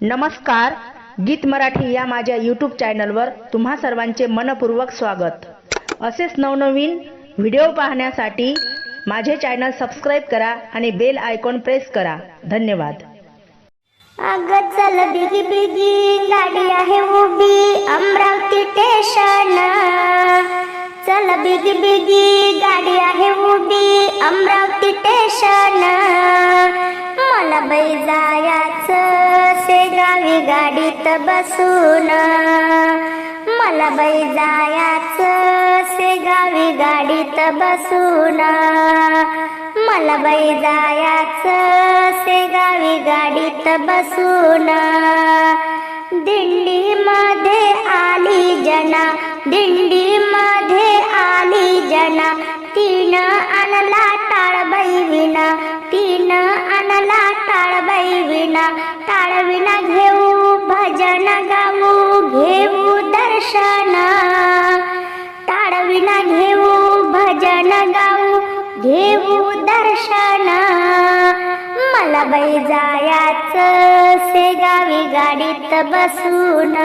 नमस्कार गीत मराठी या माझ्या यूट्यूब चॅनलवर तुम्हा सर्वांचे मनपूर्वक स्वागत. असेच नवनवीन व्हिडिओ पाहण्यासाठी माझे चॅनल सबस्क्राईब करा आणि बेल आयकॉन प्रेस करा. धन्यवाद. अगं चल बिगी बिगी गाडी आहे उभी अमरावती स्टेशन चल बिगी बिगी गाडी आहे उभी अमरावती स्टेशन मला बाई गावी गाडीत बसून मला बाई से शेगावी गाडीत बसून. मला बाई से शेगावी गाडीत बसून. दिंडी मध्ये आली जना दिंडी मध्ये आली जना. तिनं आणला टाळबाई विना मनाला टाळबाई विना टाळविना घेऊ भजन गाऊ घेऊ दर्शन. टाळविना घेऊ भजन गाऊ घेऊ दर्शन. मला बाई जायाचं शेगावी गाडीत बसून.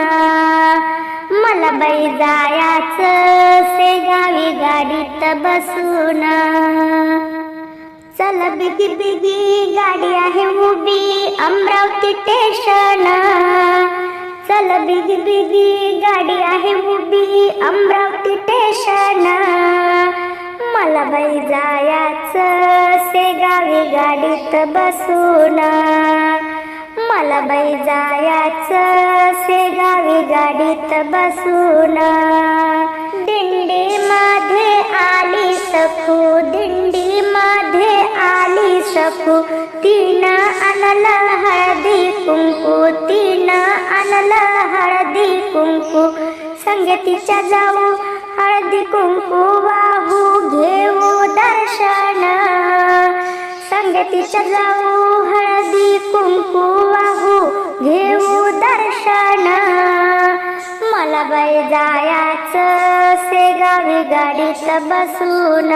मला बाई जायाचं शेगावी गाडीत बसून. चल बिगी बिगी गाडी आहे उभी अमरावती स्टेशन चल बिगी बिगी गाडी आहे उभी अमरावती स्टेशन मला बाई जायाचं शेगावी गाडीत बसून. मला बाई जायाचं शेगावी गाडीत बसून. दिंडी मध्ये आली सखू तिनं आणलं हळदी कुंकू तिनं आणलं हळदी कुंकू. संगतीच्या जाऊ हळदी कुंकू वाहू घेऊ दर्शन. संगतीच्या जाऊ हळदी कुंकू वाहू घेऊ दर्शन. मला बाई जायाचं शेगावी गाडीत बसून.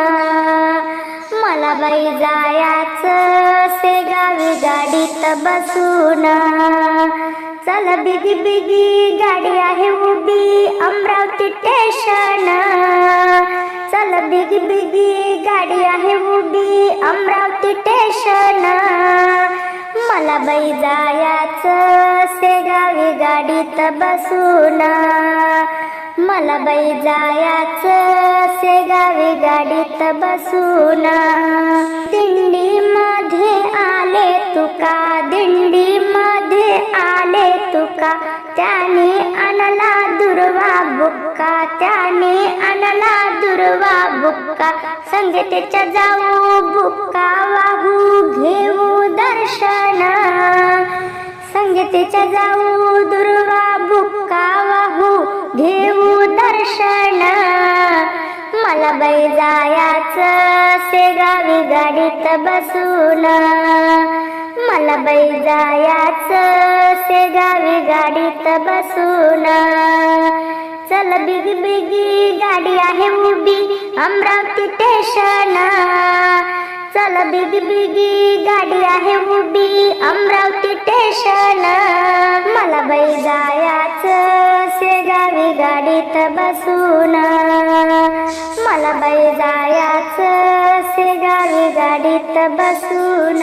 मला बाई जायाच से गावी गाडीत बसून. चल बिगी बिगी गाडी आहे उभी अमरावती स्टेशन चल बिगी बिगी गाडी आहे उभी अमरावती स्टेशन मला बाई जायाच से गावी गाडीत बसून. मला बाई असे शेगावी गाडीत बसून. दिंडी मध्ये आले तुका दिंडी मध्ये आले तुका. त्याने आणला दुर्वा बुक्का त्याने आणला दुर्वा बुक्का. संगीतेच्या जाऊ बुक्का वाहू घेऊ दर्शन. संगीतेच्या जाऊ दुर्वा बुक्का वाहू घेऊ दर्शन. मला बाई से गावी गाडीत बसून. मला बाई से गावी गाडीत बसून. चल बिगी बिगी गाडी आहे उभी अमरावती स्टेशन चल बिगी बिगी गाडी आहे उभी अमरावती स्टेशन मला बैजायाचं गाडीत बसून. मला बाई जायाचं शेगावी गाडीत बसून.